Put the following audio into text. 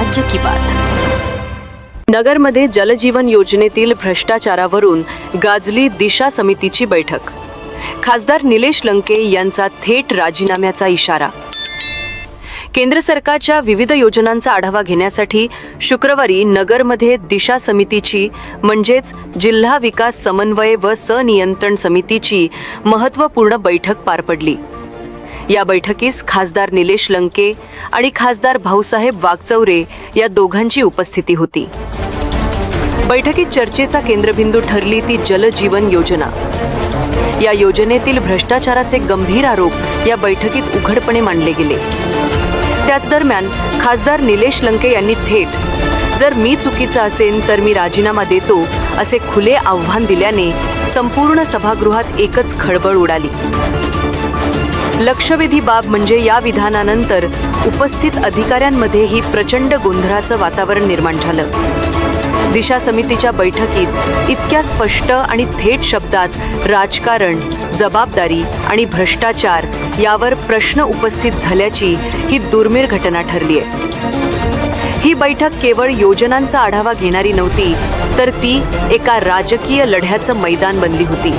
राज्य की बात. नगरमध्ये जलजीवन योजनेतील भ्रष्टाचारावरून गाजली दिशा समितीची बैठक. खासदार निलेश लंके यांचा थेट राजीनाम्याचा इशारा. केंद्र सरकारच्या विविध योजनांचा आढावा घेण्यासाठी शुक्रवारी नगरमध्ये दिशा समितीची म्हणजेच जिल्हा विकास समन्वय व सनियंत्रण समितीची महत्त्वपूर्ण बैठक पार पडली. या बैठकीस खासदार निलेश लंके आणि खासदार भाऊसाहेब वागचौरे या दोघांची उपस्थिती होती. बैठकीत चर्चेचा केंद्रबिंदू ठरली ती जलजीवन योजना. या योजनेतील भ्रष्टाचाराचे गंभीर आरोप या बैठकीत उघडपणे मांडले गेले. त्याच दरम्यान खासदार निलेश लंके यांनी थेट जर मी चुकीचा असेन तर मी राजीनामा देतो असे खुले आव्हान दिल्याने संपूर्ण सभागृहात एकच खळबळ उडाली. लक्षवेधी बाब म्हणजे या विधानानंतर उपस्थित अधिकाऱ्यांमध्येही प्रचंड गोंधळाचं वातावरण निर्माण झालं. दिशा समितीच्या बैठकीत इतक्या स्पष्ट आणि थेट शब्दात राजकारण जबाबदारी आणि भ्रष्टाचार यावर प्रश्न उपस्थित झाल्याची ही दुर्मिळ घटना ठरली आहे. ही बैठक केवळ योजनांचा आढावा घेणारी नव्हती तर ती एका राजकीय लढ्याचं मैदान बनली होती.